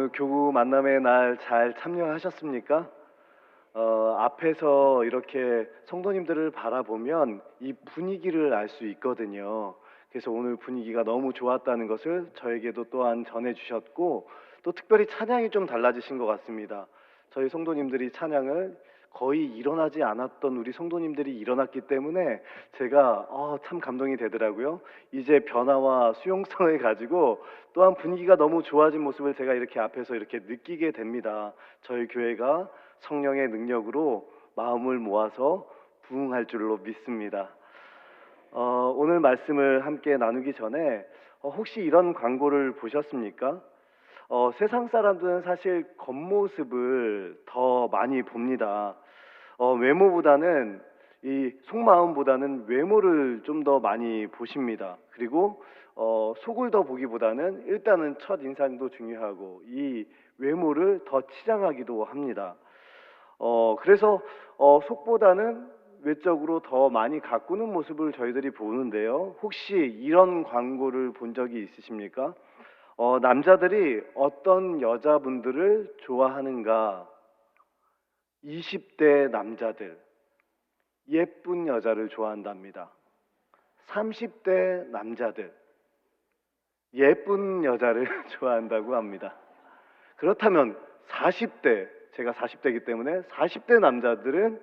오늘 교구 만남의 날 잘 참여하셨습니까? 어, 앞에서 이렇게 성도님들을 바라보면 이 분위기를 알 수 있거든요. 그래서 오늘 분위기가 너무 좋았다는 것을 저에게도 또한 전해주셨고 또 특별히 찬양이 좀 달라지신 것 같습니다. 저희 성도님들이 찬양을 거의 일어나지 않았던 우리 성도님들이 일어났기 때문에 제가 어, 참 감동이 되더라고요. 이제 변화와 수용성을 가지고 또한 분위기가 너무 좋아진 모습을 제가 이렇게 앞에서 이렇게 느끼게 됩니다. 저희 교회가 성령의 능력으로 마음을 모아서 부흥할 줄로 믿습니다. 어, 오늘 말씀을 함께 나누기 전에 어, 혹시 이런 광고를 보셨습니까? 어, 세상 사람들은 사실 겉모습을 더 많이 봅니다. 어, 외모보다는 이 속마음보다는 외모를 좀 더 많이 보십니다. 그리고 어, 속을 더 보기보다는 일단은 첫 인상도 중요하고 이 외모를 더 치장하기도 합니다. 어, 그래서 어, 속보다는 외적으로 더 많이 가꾸는 모습을 저희들이 보는데요. 혹시 이런 광고를 본 적이 있으십니까? 어, 남자들이 어떤 여자분들을 좋아하는가? 20대 남자들 예쁜 여자를 좋아한답니다. 30대 남자들 예쁜 여자를 좋아한다고 합니다. 그렇다면 40대 제가 40대이기 때문에 40대 남자들은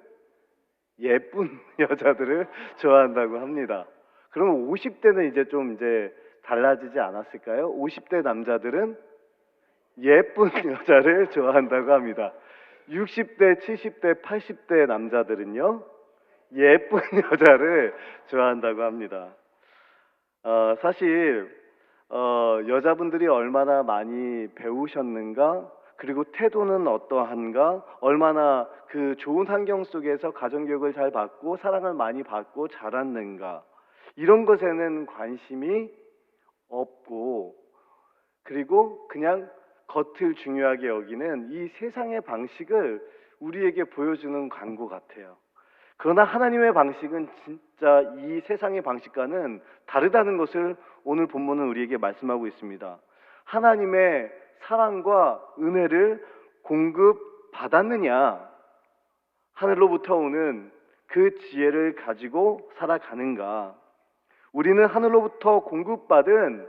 예쁜 여자들을 좋아한다고 합니다. 그러면 50대는 이제 좀 이제 달라지지 않았을까요? 50대 남자들은 예쁜 여자를 좋아한다고 합니다. 60대, 70대, 80대 남자들은요, 예쁜 여자를 좋아한다고 합니다. 어, 사실, 어, 여자분들이 얼마나 많이 배우셨는가, 그리고 태도는 어떠한가, 얼마나 그 좋은 환경 속에서 가정교육을 잘 받고 사랑을 많이 받고 자랐는가, 이런 것에는 관심이 없고, 그리고 그냥 겉을 중요하게 여기는 이 세상의 방식을 우리에게 보여주는 광고 같아요. 그러나 하나님의 방식은 진짜 이 세상의 방식과는 다르다는 것을 오늘 본문은 우리에게 말씀하고 있습니다. 하나님의 사랑과 은혜를 공급받았느냐? 하늘로부터 오는 그 지혜를 가지고 살아가는가? 우리는 하늘로부터 공급받은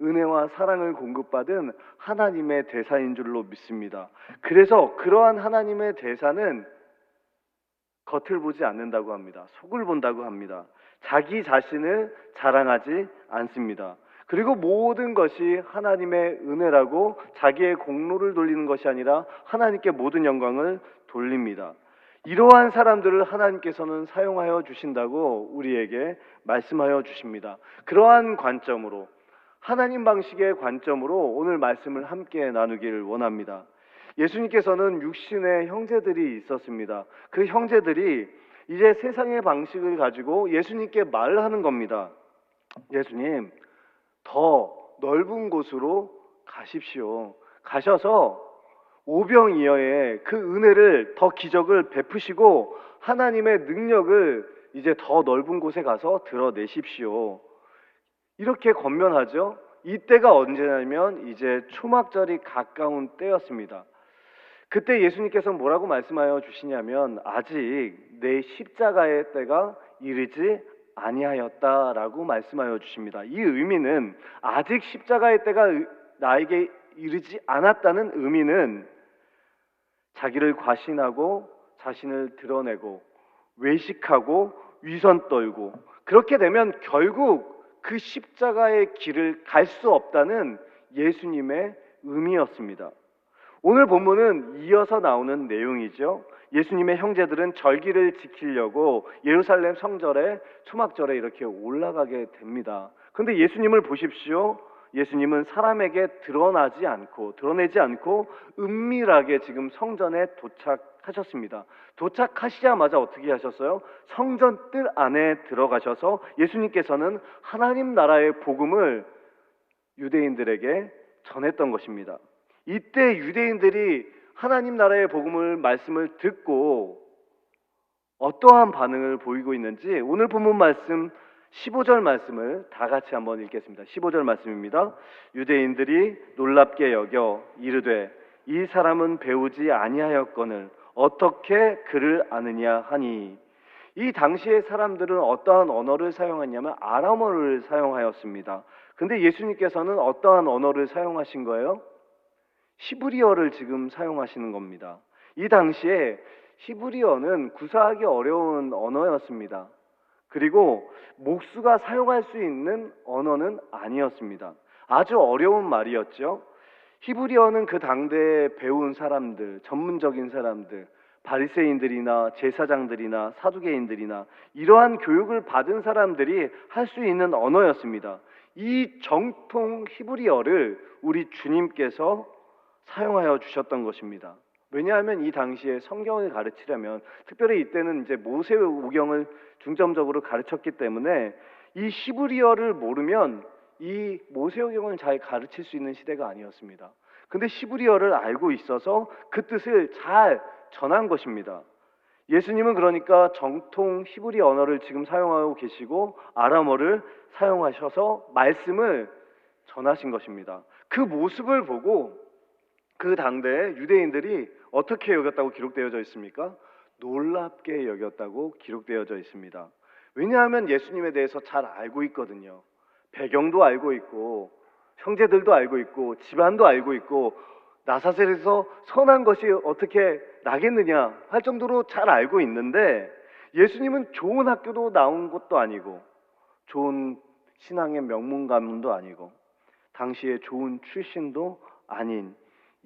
은혜와 사랑을 공급받은 하나님의 대사인 줄로 믿습니다. 그래서 그러한 하나님의 대사는 겉을 보지 않는다고 합니다. 속을 본다고 합니다. 자기 자신을 자랑하지 않습니다. 그리고 모든 것이 하나님의 은혜라고 자기의 공로를 돌리는 것이 아니라 하나님께 모든 영광을 돌립니다. 이러한 사람들을 하나님께서는 사용하여 주신다고 우리에게 말씀하여 주십니다. 그러한 관점으로 하나님 방식의 관점으로 오늘 말씀을 함께 나누기를 원합니다. 예수님께서는 육신의 형제들이 있었습니다. 그 형제들이 이제 세상의 방식을 가지고 예수님께 말하는 겁니다. 예수님, 더 넓은 곳으로 가십시오. 가셔서 오병이어의 그 은혜를 더 기적을 베푸시고 하나님의 능력을 이제 더 넓은 곳에 가서 드러내십시오. 이렇게 권면하죠. 이때가 언제냐면 이제 초막절이 가까운 때였습니다. 그때 예수님께서 뭐라고 말씀하여 주시냐면 아직 내 십자가의 때가 이르지 아니하였다라고 말씀하여 주십니다. 이 의미는 아직 십자가의 때가 나에게 이르지 않았다는 의미는 자기를 과신하고 자신을 드러내고 외식하고 위선 떨고 그렇게 되면 결국 그 십자가의 길을 갈 수 없다는 예수님의 의미였습니다. 오늘 본문은 이어서 나오는 내용이죠. 예수님의 형제들은 절기를 지키려고 예루살렘 성전에 초막절에 이렇게 올라가게 됩니다. 그런데 예수님을 보십시오. 예수님은 사람에게 드러나지 않고 드러내지 않고 은밀하게 지금 성전에 도착하셨습니다. 도착하시자마자 어떻게 하셨어요? 성전 뜰 안에 들어가셔서 예수님께서는 하나님 나라의 복음을 유대인들에게 전했던 것입니다. 이때 유대인들이 하나님 나라의 복음을 말씀을 듣고 어떠한 반응을 보이고 있는지 오늘 본문 말씀 15절 말씀을 다 같이 한번 읽겠습니다. 15절 말씀입니다. 유대인들이 놀랍게 여겨 이르되 이 사람은 배우지 아니하였거늘 어떻게 그를 아느냐 하니 이 당시의 사람들은 어떠한 언어를 사용했냐면 아람어를 사용하였습니다. 근데 예수님께서는 어떠한 언어를 사용하신 거예요? 히브리어를 지금 사용하시는 겁니다. 이 당시에 히브리어는 구사하기 어려운 언어였습니다. 그리고 목수가 사용할 수 있는 언어는 아니었습니다. 아주 어려운 말이었죠. 히브리어는 그 당대에 배운 사람들, 전문적인 사람들, 바리새인들이나 제사장들이나 사두개인들이나 이러한 교육을 받은 사람들이 할 수 있는 언어였습니다. 이 정통 히브리어를 우리 주님께서 사용하여 주셨던 것입니다. 왜냐하면 이 당시에 성경을 가르치려면 특별히 이때는 이제 모세오경을 중점적으로 가르쳤기 때문에 이 히브리어를 모르면 이 모세오경을 잘 가르칠 수 있는 시대가 아니었습니다. 근데 히브리어를 알고 있어서 그 뜻을 잘 전한 것입니다. 예수님은 그러니까 정통 히브리 언어를 지금 사용하고 계시고 아람어를 사용하셔서 말씀을 전하신 것입니다. 그 모습을 보고 그 당대 유대인들이 어떻게 여겼다고 기록되어져 있습니까? 놀랍게 여겼다고 기록되어져 있습니다. 왜냐하면 예수님에 대해서 잘 알고 있거든요. 배경도 알고 있고 형제들도 알고 있고 집안도 알고 있고 나사렛에서 선한 것이 어떻게 나겠느냐 할 정도로 잘 알고 있는데 예수님은 좋은 학교도 나온 것도 아니고 좋은 신앙의 명문 가문도 아니고 당시에 좋은 출신도 아닌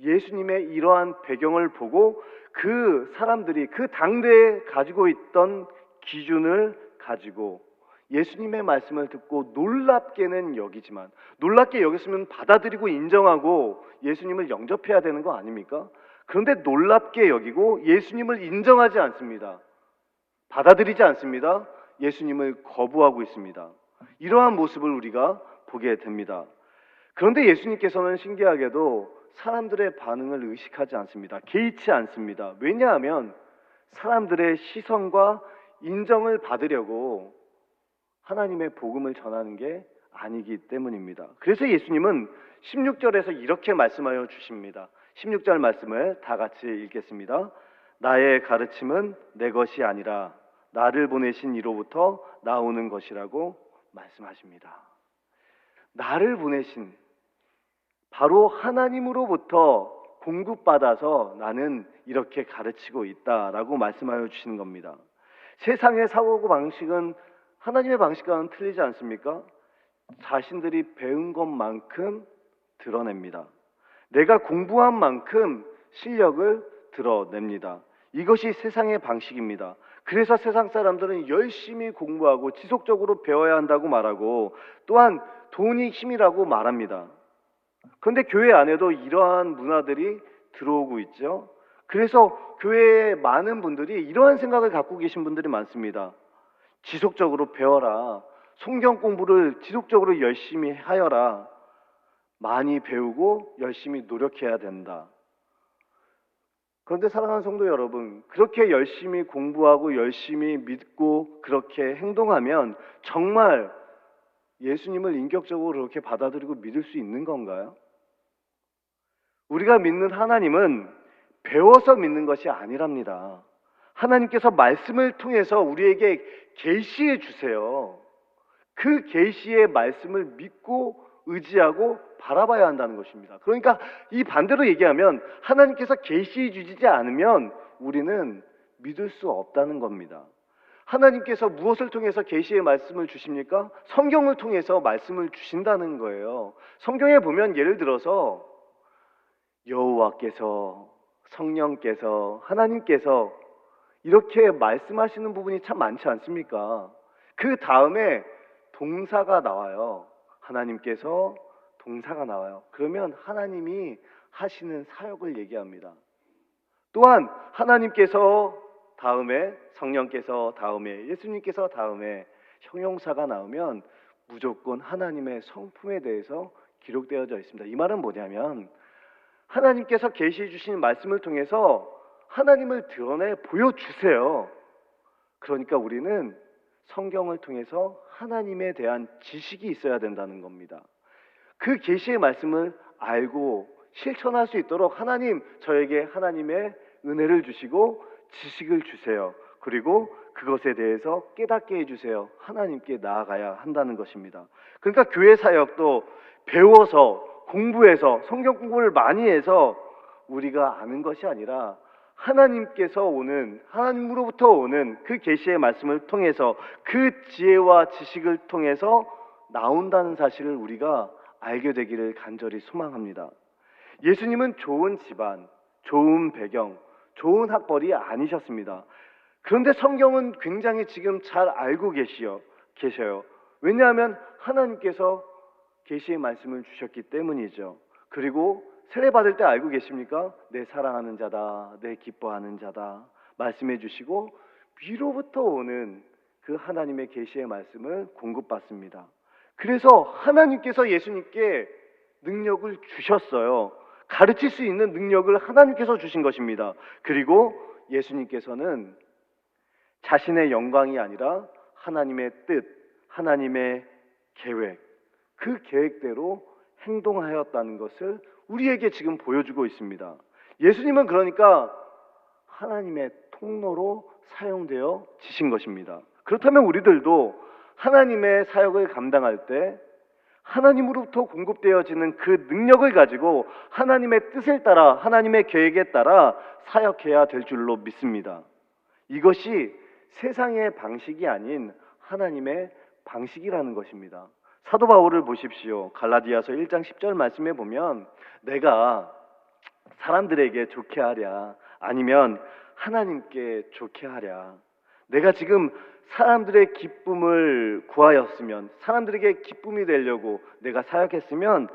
예수님의 이러한 배경을 보고 그 사람들이 그 당대에 가지고 있던 기준을 가지고 예수님의 말씀을 듣고 놀랍게는 여기지만 놀랍게 여겼으면 받아들이고 인정하고 예수님을 영접해야 되는 거 아닙니까? 그런데 놀랍게 여기고 예수님을 인정하지 않습니다. 받아들이지 않습니다. 예수님을 거부하고 있습니다. 이러한 모습을 우리가 보게 됩니다. 그런데 예수님께서는 신기하게도 사람들의 반응을 의식하지 않습니다. 개의치 않습니다. 왜냐하면 사람들의 시선과 인정을 받으려고 하나님의 복음을 전하는 게 아니기 때문입니다. 그래서 예수님은 16절에서 이렇게 말씀하여 주십니다. 16절 말씀을 다 같이 읽겠습니다. 나의 가르침은 내 것이 아니라 나를 보내신 이로부터 나오는 것이라고 말씀하십니다. 나를 보내신 바로 하나님으로부터 공급받아서 나는 이렇게 가르치고 있다라고 말씀하여 주시는 겁니다. 세상의 사고 방식은 하나님의 방식과는 틀리지 않습니까? 자신들이 배운 것만큼 드러냅니다. 내가 공부한 만큼 실력을 드러냅니다. 이것이 세상의 방식입니다. 그래서 세상 사람들은 열심히 공부하고 지속적으로 배워야 한다고 말하고 또한 돈이 힘이라고 말합니다. 그런데 교회 안에도 이러한 문화들이 들어오고 있죠. 그래서 교회에 많은 분들이 이러한 생각을 갖고 계신 분들이 많습니다. 지속적으로 배워라. 성경 공부를 지속적으로 열심히 하여라. 많이 배우고 열심히 노력해야 된다. 그런데 사랑하는 성도 여러분, 그렇게 열심히 공부하고 열심히 믿고 그렇게 행동하면 정말 예수님을 인격적으로 그렇게 받아들이고 믿을 수 있는 건가요? 우리가 믿는 하나님은 배워서 믿는 것이 아니랍니다. 하나님께서 말씀을 통해서 우리에게 계시해 주세요. 그 계시의 말씀을 믿고 의지하고 바라봐야 한다는 것입니다. 그러니까 이 반대로 얘기하면 하나님께서 계시해 주지 않으면 우리는 믿을 수 없다는 겁니다. 하나님께서 무엇을 통해서 계시의 말씀을 주십니까? 성경을 통해서 말씀을 주신다는 거예요. 성경에 보면 예를 들어서 여호와께서 성령께서 하나님께서 이렇게 말씀하시는 부분이 참 많지 않습니까? 그 다음에 동사가 나와요. 하나님께서 동사가 나와요. 그러면 하나님이 하시는 사역을 얘기합니다. 또한 하나님께서 다음에 성령께서 다음에 예수님께서 다음에 형용사가 나오면 무조건 하나님의 성품에 대해서 기록되어져 있습니다. 이 말은 뭐냐면 하나님께서 계시해 주신 말씀을 통해서 하나님을 드러내 보여주세요. 그러니까 우리는 성경을 통해서 하나님에 대한 지식이 있어야 된다는 겁니다. 그 계시의 말씀을 알고 실천할 수 있도록 하나님 저에게 하나님의 은혜를 주시고 지식을 주세요. 그리고 그것에 대해서 깨닫게 해주세요. 하나님께 나아가야 한다는 것입니다. 그러니까 교회 사역도 배워서 공부해서 성경 공부를 많이 해서 우리가 아는 것이 아니라 하나님께서 오는 하나님으로부터 오는 그 계시의 말씀을 통해서 그 지혜와 지식을 통해서 나온다는 사실을 우리가 알게 되기를 간절히 소망합니다. 예수님은 좋은 집안, 좋은 배경, 좋은 학벌이 아니셨습니다. 그런데 성경은 굉장히 지금 잘 알고 계시요, 계셔요. 왜냐하면 하나님께서 계시의 말씀을 주셨기 때문이죠. 그리고 세례 받을 때 알고 계십니까? 내 사랑하는 자다, 내 기뻐하는 자다 말씀해 주시고 위로부터 오는 그 하나님의 계시의 말씀을 공급받습니다. 그래서 하나님께서 예수님께 능력을 주셨어요. 가르칠 수 있는 능력을 하나님께서 주신 것입니다. 그리고 예수님께서는 자신의 영광이 아니라 하나님의 뜻, 하나님의 계획, 그 계획대로 행동하였다는 것을 우리에게 지금 보여주고 있습니다. 예수님은 그러니까 하나님의 통로로 사용되어 지신 것입니다. 그렇다면 우리들도 하나님의 사역을 감당할 때 하나님으로부터 공급되어지는 그 능력을 가지고 하나님의 뜻을 따라 하나님의 계획에 따라 사역해야 될 줄로 믿습니다. 이것이 세상의 방식이 아닌 하나님의 방식이라는 것입니다. 사도 바울을 보십시오. 갈라디아서 1장 10절 말씀에 보면 내가 사람들에게 좋게 하랴 아니면 하나님께 좋게 하랴 내가 지금 사람들의 기쁨을 구하였으면 사람들에게 기쁨이 되려고 내가 사역했으면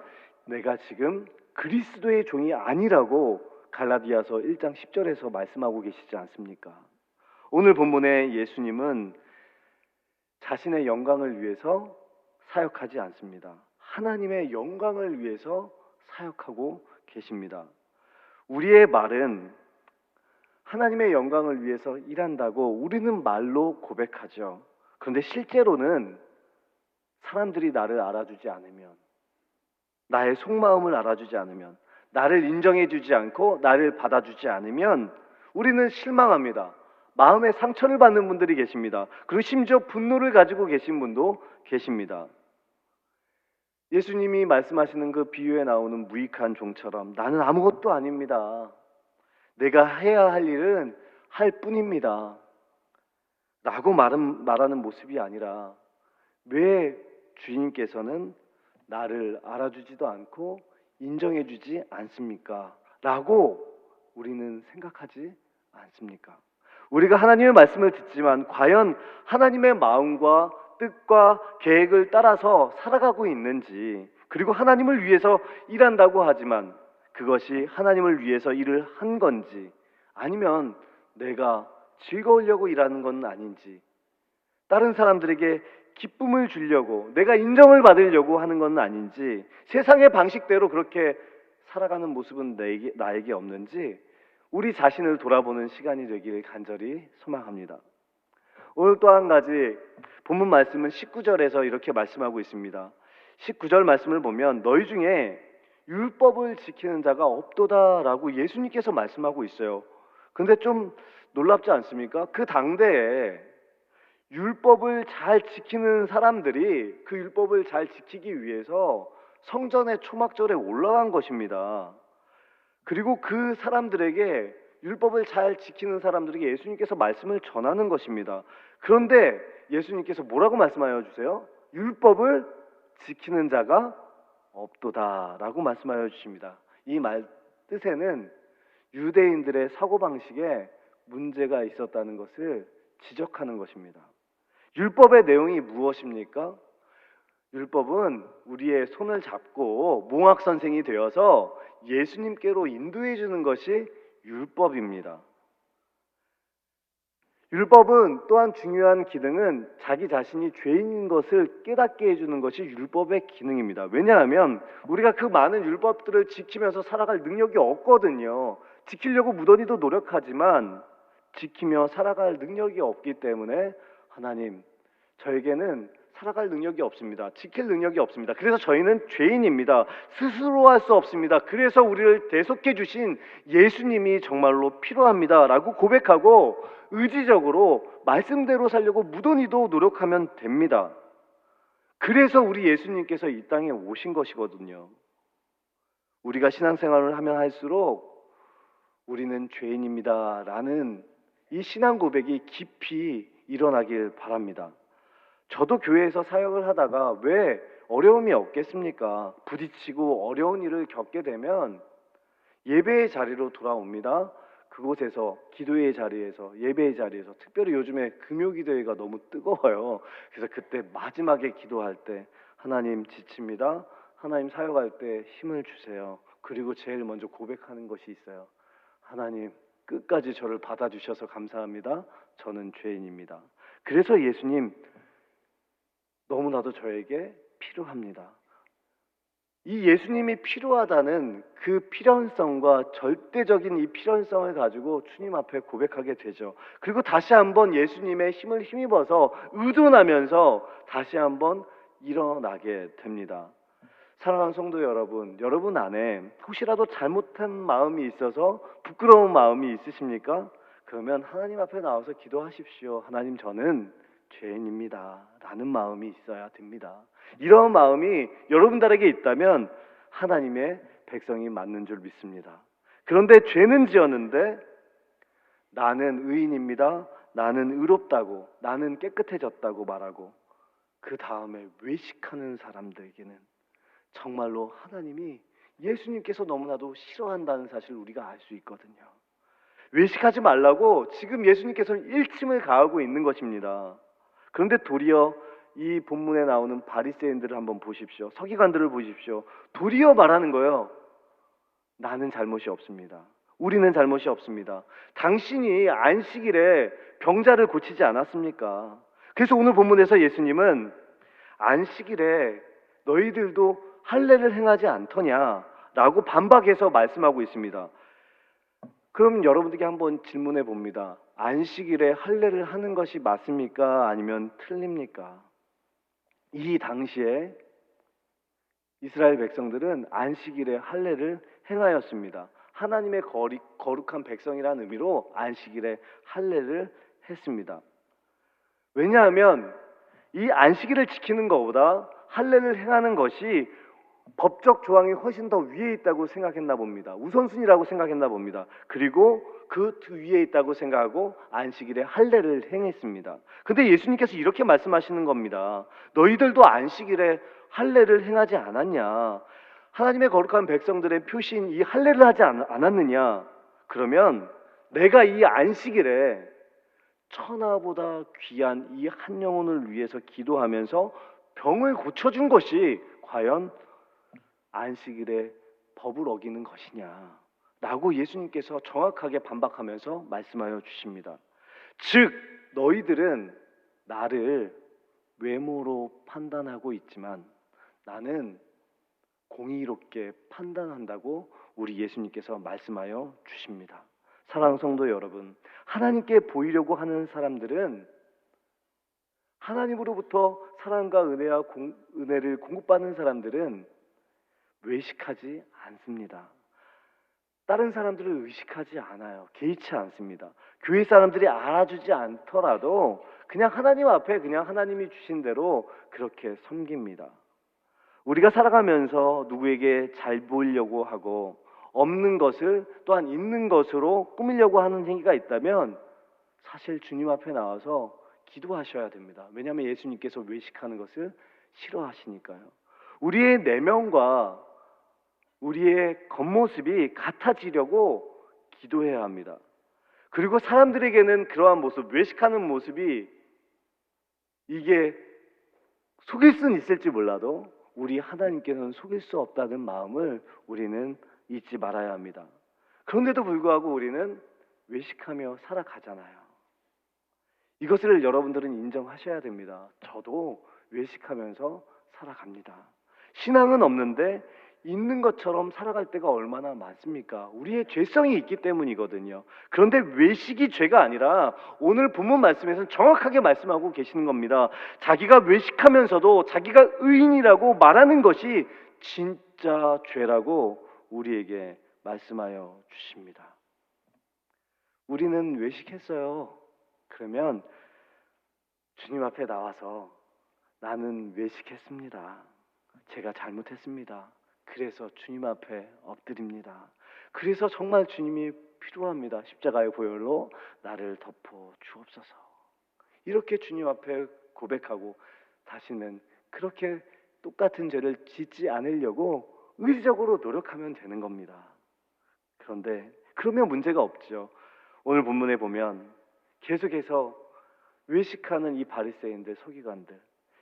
내가 지금 그리스도의 종이 아니라고 갈라디아서 1장 10절에서 말씀하고 계시지 않습니까? 오늘 본문의 예수님은 자신의 영광을 위해서 사역하지 않습니다. 하나님의 영광을 위해서 사역하고 계십니다. 우리의 말은 하나님의 영광을 위해서 일한다고 우리는 말로 고백하죠. 그런데 실제로는 사람들이 나를 알아주지 않으면, 나의 속마음을 알아주지 않으면, 나를 인정해주지 않고 나를 받아주지 않으면 우리는 실망합니다. 마음의 상처를 받는 분들이 계십니다. 그리고 심지어 분노를 가지고 계신 분도 계십니다. 예수님이 말씀하시는 그 비유에 나오는 무익한 종처럼 나는 아무것도 아닙니다. 내가 해야 할 일은 할 뿐입니다. 라고 말은, 말하는 모습이 아니라 왜 주인께서는 나를 알아주지도 않고 인정해주지 않습니까? 라고 우리는 생각하지 않습니까? 우리가 하나님의 말씀을 듣지만 과연 하나님의 마음과 뜻과 계획을 따라서 살아가고 있는지 그리고 하나님을 위해서 일한다고 하지만 그것이 하나님을 위해서 일을 한 건지 아니면 내가 즐거우려고 일하는 건 아닌지 다른 사람들에게 기쁨을 주려고 내가 인정을 받으려고 하는 건 아닌지 세상의 방식대로 그렇게 살아가는 모습은 나에게, 나에게 없는지 우리 자신을 돌아보는 시간이 되기를 간절히 소망합니다. 오늘 또 한 가지 본문 말씀은 19절에서 이렇게 말씀하고 있습니다. 19절 말씀을 보면 너희 중에 율법을 지키는 자가 없도다라고 예수님께서 말씀하고 있어요. 근데 좀 놀랍지 않습니까? 그 당대에 율법을 잘 지키는 사람들이 그 율법을 잘 지키기 위해서 성전의 초막절에 올라간 것입니다. 그리고 그 사람들에게 율법을 잘 지키는 사람들에게 예수님께서 말씀을 전하는 것입니다. 그런데 예수님께서 뭐라고 말씀하여 주세요? 율법을 지키는 자가 없도다라고 말씀하여 주십니다. 이 말 뜻에는 유대인들의 사고 방식에 문제가 있었다는 것을 지적하는 것입니다. 율법의 내용이 무엇입니까? 율법은 우리의 손을 잡고 몽학 선생이 되어서 예수님께로 인도해 주는 것이 율법입니다. 율법은 또한 중요한 기능은 자기 자신이 죄인인 것을 깨닫게 해주는 것이 율법의 기능입니다. 왜냐하면 우리가 그 많은 율법들을 지키면서 살아갈 능력이 없거든요. 지키려고 무던히도 노력하지만 지키며 살아갈 능력이 없기 때문에 하나님, 저에게는 살아갈 능력이 없습니다. 지킬 능력이 없습니다. 그래서 저희는 죄인입니다. 스스로 할 수 없습니다. 그래서 우리를 대속해 주신 예수님이 정말로 필요합니다라고 고백하고 의지적으로 말씀대로 살려고 무던히도 노력하면 됩니다. 그래서 우리 예수님께서 이 땅에 오신 것이거든요. 우리가 신앙생활을 하면 할수록 우리는 죄인입니다라는 이 신앙 고백이 깊이 일어나길 바랍니다. 저도 교회에서 사역을 하다가 왜 어려움이 없겠습니까? 부딪히고 어려운 일을 겪게 되면 예배의 자리로 돌아옵니다. 그곳에서 기도의 자리에서 예배의 자리에서 특별히 요즘에 금요 기도회가 너무 뜨거워요. 그래서 그때 마지막에 기도할 때 하나님 지칩니다. 하나님 사역할 때 힘을 주세요. 그리고 제일 먼저 고백하는 것이 있어요. 하나님 끝까지 저를 받아주셔서 감사합니다. 저는 죄인입니다. 그래서 예수님 너무나도 저에게 필요합니다. 이 예수님이 필요하다는 그 필연성과 절대적인 이 필연성을 가지고 주님 앞에 고백하게 되죠. 그리고 다시 한번 예수님의 힘을 힘입어서 의존하면서 다시 한번 일어나게 됩니다. 사랑하는 성도 여러분, 여러분 안에 혹시라도 잘못한 마음이 있어서 부끄러운 마음이 있으십니까? 그러면 하나님 앞에 나와서 기도하십시오. 하나님 저는 죄인입니다. 라는 마음이 있어야 됩니다. 이런 마음이 여러분들에게 있다면 하나님의 백성이 맞는 줄 믿습니다. 그런데 죄는 지었는데 나는 의인입니다. 나는 의롭다고, 나는 깨끗해졌다고 말하고 그 다음에 외식하는 사람들에게는 정말로 하나님이 예수님께서 너무나도 싫어한다는 사실을 우리가 알 수 있거든요. 외식하지 말라고 지금 예수님께서는 일침을 가하고 있는 것입니다. 그런데 도리어 이 본문에 나오는 바리새인들을 한번 보십시오. 서기관들을 보십시오. 도리어 말하는 거예요. 나는 잘못이 없습니다. 우리는 잘못이 없습니다. 당신이 안식일에 병자를 고치지 않았습니까? 그래서 오늘 본문에서 예수님은 안식일에 너희들도 할례를 행하지 않더냐라고 반박해서 말씀하고 있습니다. 그럼 여러분들께 한번 질문해 봅니다. 안식일에 할례를 하는 것이 맞습니까? 아니면 틀립니까? 이 당시에 이스라엘 백성들은 안식일에 할례를 행하였습니다. 하나님의 거룩한 백성이라는 의미로 안식일에 할례를 했습니다. 왜냐하면 이 안식일을 지키는 것보다 할례를 행하는 것이 법적 조항이 훨씬 더 위에 있다고 생각했나 봅니다. 우선순위라고 생각했나 봅니다. 그리고 그 위에 있다고 생각하고 안식일에 할례를 행했습니다. 근데 예수님께서 이렇게 말씀하시는 겁니다. 너희들도 안식일에 할례를 행하지 않았냐? 하나님의 거룩한 백성들의 표시인 이 할례를 하지 않- 않았느냐? 그러면 내가 이 안식일에 천하보다 귀한 이 한 영혼을 위해서 기도하면서 병을 고쳐준 것이 과연 안식일에 법을 어기는 것이냐? 라고 예수님께서 정확하게 반박하면서 말씀하여 주십니다. 즉, 너희들은 나를 외모로 판단하고 있지만 나는 공의롭게 판단한다고 우리 예수님께서 말씀하여 주십니다. 사랑 성도 여러분, 하나님께 보이려고 하는 사람들은 하나님으로부터 사랑과 은혜와 공, 은혜를 공급받는 사람들은 외식하지 않습니다. 다른 사람들을 의식하지 않아요. 개의치 않습니다. 교회 사람들이 알아주지 않더라도 그냥 하나님 앞에 그냥 하나님이 주신 대로 그렇게 섬깁니다. 우리가 살아가면서 누구에게 잘 보이려고 하고 없는 것을 또한 있는 것으로 꾸미려고 하는 행위가 있다면 사실 주님 앞에 나와서 기도하셔야 됩니다. 왜냐하면 예수님께서 외식하는 것을 싫어하시니까요. 우리의 내면과 우리의 겉모습이 같아지려고 기도해야 합니다. 그리고 사람들에게는 그러한 모습, 외식하는 모습이 이게 속일 수는 있을지 몰라도 우리 하나님께서는 속일 수 없다는 마음을 우리는 잊지 말아야 합니다. 그런데도 불구하고 우리는 외식하며 살아가잖아요. 이것을 여러분들은 인정하셔야 됩니다. 저도 외식하면서 살아갑니다. 신앙은 없는데 있는 것처럼 살아갈 때가 얼마나 많습니까? 우리의 죄성이 있기 때문이거든요. 그런데 외식이 죄가 아니라 오늘 본문 말씀에서는 정확하게 말씀하고 계시는 겁니다. 자기가 외식하면서도 자기가 의인이라고 말하는 것이 진짜 죄라고 우리에게 말씀하여 주십니다. 우리는 외식했어요. 그러면 주님 앞에 나와서 나는 외식했습니다. 제가 잘못했습니다. 그래서 주님 앞에 엎드립니다. 그래서 정말 주님이 필요합니다. 십자가의 보혈로 나를 덮어 주옵소서. 이렇게 주님 앞에 고백하고 다시는 그렇게 똑같은 죄를 짓지 않으려고 의지적으로 노력하면 되는 겁니다. 그런데 그러면 문제가 없죠. 오늘 본문에 보면 계속해서 외식하는 이 바리새인들, 서기관들,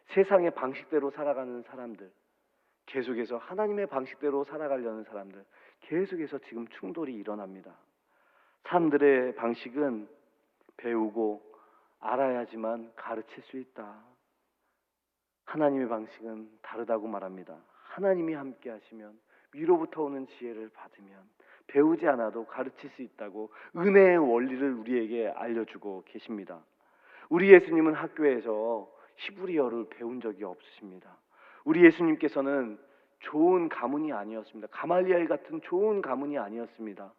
세상의 방식대로 살아가는 사람들, 계속해서 하나님의 방식대로 살아가려는 사람들, 계속해서 지금 충돌이 일어납니다. 사람들의 방식은 배우고 알아야지만 가르칠 수 있다. 하나님의 방식은 다르다고 말합니다. 하나님이 함께 하시면 위로부터 오는 지혜를 받으면 배우지 않아도 가르칠 수 있다고 은혜의 원리를 우리에게 알려주고 계십니다. 우리 예수님은 학교에서 히브리어를 배운 적이 없으십니다. 우리 예수님께서는 좋은 가문이 아니었습니다. 가말리엘 같은 좋은 가문이 아니었습니다.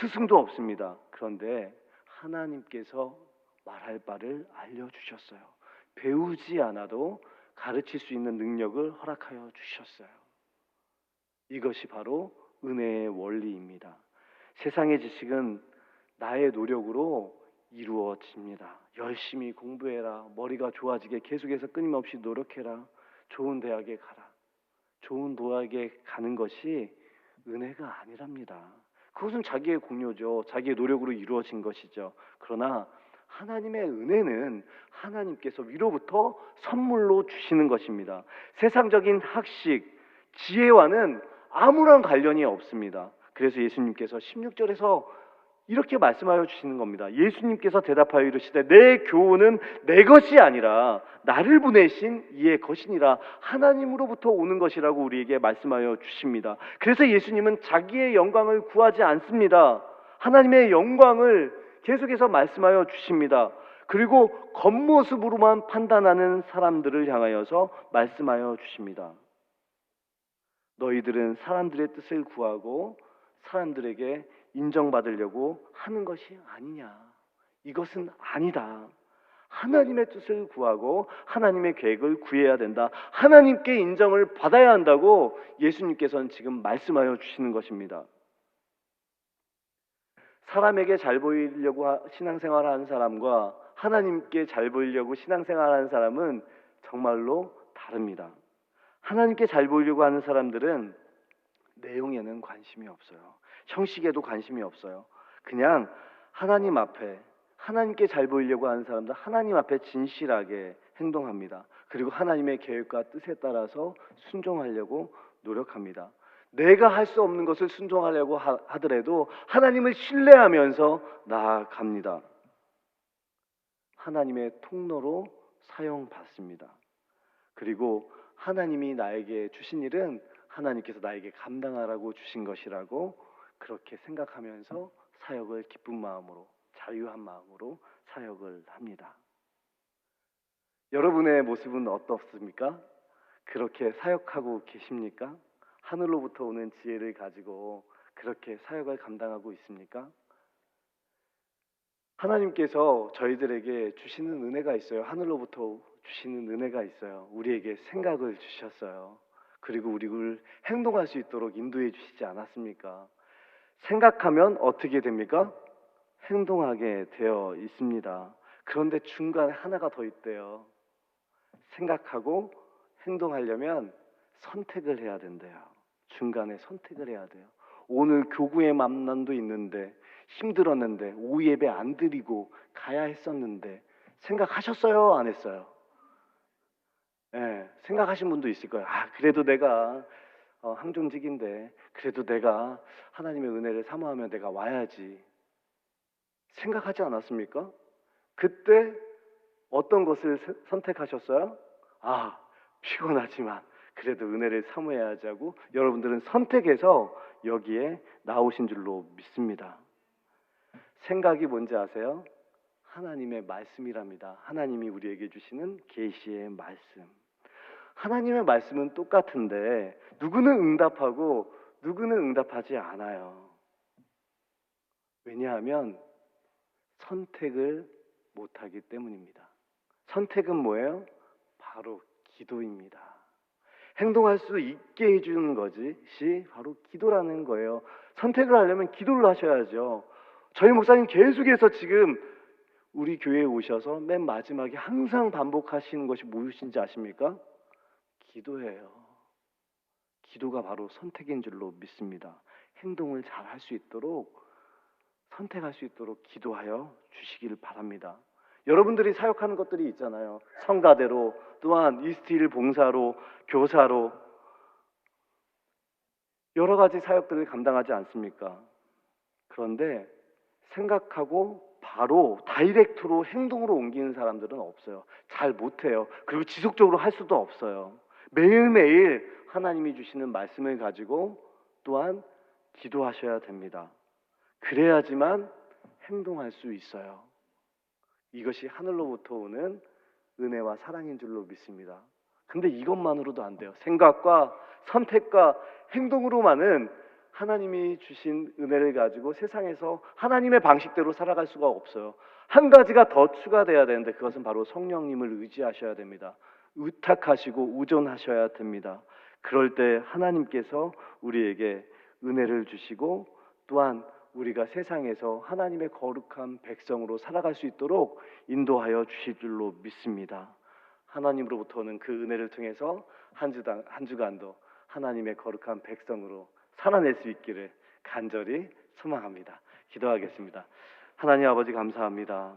스승도 없습니다. 그런데 하나님께서 말할 바를 알려주셨어요. 배우지 않아도 가르칠 수 있는 능력을 허락하여 주셨어요. 이것이 바로 은혜의 원리입니다. 세상의 지식은 나의 노력으로 이루어집니다. 열심히 공부해라. 머리가 좋아지게 계속해서 끊임없이 노력해라. 좋은 대학에 가라. 좋은 대학에 가는 것이 은혜가 아니랍니다. 그것은 자기의 공로죠. 자기의 노력으로 이루어진 것이죠. 그러나 하나님의 은혜는 하나님께서 위로부터 선물로 주시는 것입니다. 세상적인 학식, 지혜와는 아무런 관련이 없습니다. 그래서 예수님께서 16절에서 이렇게 말씀하여 주시는 겁니다. 예수님께서 대답하여 이르시되 내 교훈은 내 것이 아니라 나를 보내신 이의 것이니라 하나님으로부터 오는 것이라고 우리에게 말씀하여 주십니다. 그래서 예수님은 자기의 영광을 구하지 않습니다. 하나님의 영광을 계속해서 말씀하여 주십니다. 그리고 겉모습으로만 판단하는 사람들을 향하여서 말씀하여 주십니다. 너희들은 사람들의 뜻을 구하고 사람들에게 인정받으려고 하는 것이 아니냐. 이것은 아니다. 하나님의 뜻을 구하고 하나님의 계획을 구해야 된다. 하나님께 인정을 받아야 한다고 예수님께서는 지금 말씀하여 주시는 것입니다. 사람에게 잘 보이려고 하- 신앙생활 하는 사람과 하나님께 잘 보이려고 신앙생활 하는 사람은 정말로 다릅니다. 하나님께 잘 보이려고 하는 사람들은 내용에는 관심이 없어요. 형식에도 관심이 없어요. 그냥 하나님 앞에 하나님께 잘 보이려고 하는 사람들 하나님 앞에 진실하게 행동합니다. 그리고 하나님의 계획과 뜻에 따라서 순종하려고 노력합니다. 내가 할 수 없는 것을 순종하려고 하- 하더라도 하나님을 신뢰하면서 나아갑니다. 하나님의 통로로 사용받습니다. 그리고 하나님이 나에게 주신 일은 하나님께서 나에게 감당하라고 주신 것이라고 그렇게 생각하면서 사역을 기쁜 마음으로 자유한 마음으로 사역을 합니다. 여러분의 모습은 어떻습니까? 그렇게 사역하고 계십니까? 하늘로부터 오는 지혜를 가지고 그렇게 사역을 감당하고 있습니까? 하나님께서 저희들에게 주시는 은혜가 있어요. 하늘로부터 주시는 은혜가 있어요. 우리에게 생각을 주셨어요. 그리고 우리를 행동할 수 있도록 인도해 주시지 않았습니까? 생각하면 어떻게 됩니까? 행동하게 되어 있습니다. 그런데 중간에 하나가 더 있대요. 생각하고 행동하려면 선택을 해야 된대요. 중간에 선택을 해야 돼요. 오늘 교구의 만남도 있는데 힘들었는데 오후 예배 안 드리고 가야 했었는데 생각하셨어요? 안 했어요? 예, 생각하신 분도 있을 거예요. 아, 그래도 내가 어, 항종직인데 그래도 내가 하나님의 은혜를 사모하면 내가 와야지. 생각하지 않았습니까? 그때 어떤 것을 세- 선택하셨어요? 아, 피곤하지만 그래도 은혜를 사모해야지 하고 여러분들은 선택해서 여기에 나오신 줄로 믿습니다. 생각이 뭔지 아세요? 하나님의 말씀이랍니다. 하나님이 우리에게 주시는 계시의 말씀. 하나님의 말씀은 똑같은데 누구는 응답하고 누구는 응답하지 않아요. 왜냐하면 선택을 못하기 때문입니다. 선택은 뭐예요? 바로 기도입니다. 행동할 수 있게 해주는 것이 바로 기도라는 거예요. 선택을 하려면 기도를 하셔야죠. 저희 목사님 계속해서 지금 우리 교회에 오셔서 맨 마지막에 항상 반복하시는 것이 무엇인지 아십니까? 기도예요. 기도가 바로 선택인 줄로 믿습니다. 행동을 잘 할 수 있도록 선택할 수 있도록 기도하여 주시기를 바랍니다. 여러분들이 사역하는 것들이 있잖아요. 성가대로 또한 이스틸 봉사로 교사로 여러 가지 사역들을 감당하지 않습니까? 그런데 생각하고 바로 다이렉트로 행동으로 옮기는 사람들은 없어요. 잘 못해요. 그리고 지속적으로 할 수도 없어요. 매일매일 하나님이 주시는 말씀을 가지고 또한 기도하셔야 됩니다. 그래야지만 행동할 수 있어요. 이것이 하늘로부터 오는 은혜와 사랑인 줄로 믿습니다. 근데 이것만으로도 안 돼요. 생각과 선택과 행동으로만은 하나님이 주신 은혜를 가지고 세상에서 하나님의 방식대로 살아갈 수가 없어요. 한 가지가 더 추가돼야 되는데 그것은 바로 성령님을 의지하셔야 됩니다. 의탁하시고 우존하셔야 됩니다. 그럴 때 하나님께서 우리에게 은혜를 주시고 또한 우리가 세상에서 하나님의 거룩한 백성으로 살아갈 수 있도록 인도하여 주실 줄로 믿습니다. 하나님으로부터 오는 그 은혜를 통해서 한 주당 한 주간도 하나님의 거룩한 백성으로 살아낼 수 있기를 간절히 소망합니다. 기도하겠습니다. 하나님 아버지 감사합니다.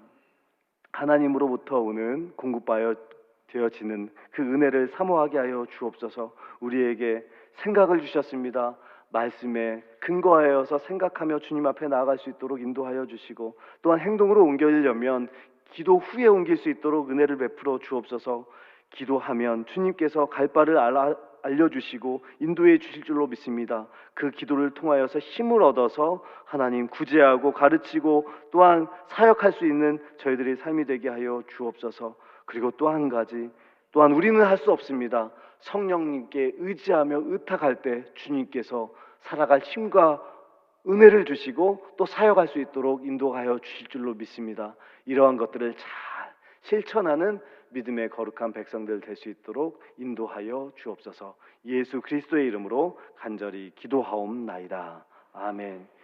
하나님으로부터 오는 공급하여 되어지는 그 은혜를 사모하게 하여 주옵소서. 우리에게 생각을 주셨습니다. 말씀에 근거하여서 생각하며 주님 앞에 나아갈 수 있도록 인도하여 주시고 또한 행동으로 옮기려면 기도 후에 옮길 수 있도록 은혜를 베풀어 주옵소서. 기도하면 주님께서 갈 바를 알아, 알려주시고 인도해 주실 줄로 믿습니다. 그 기도를 통하여서 힘을 얻어서 하나님 구제하고 가르치고 또한 사역할 수 있는 저희들의 삶이 되게 하여 주옵소서. 그리고 또 한 가지 또한 우리는 할 수 없습니다. 성령님께 의지하며 의탁할 때 주님께서 살아갈 힘과 은혜를 주시고 또 사역할 수 있도록 인도하여 주실 줄로 믿습니다. 이러한 것들을 잘 실천하는 믿음의 거룩한 백성들 될 수 있도록 인도하여 주옵소서. 예수 그리스도의 이름으로 간절히 기도하옵나이다. 아멘.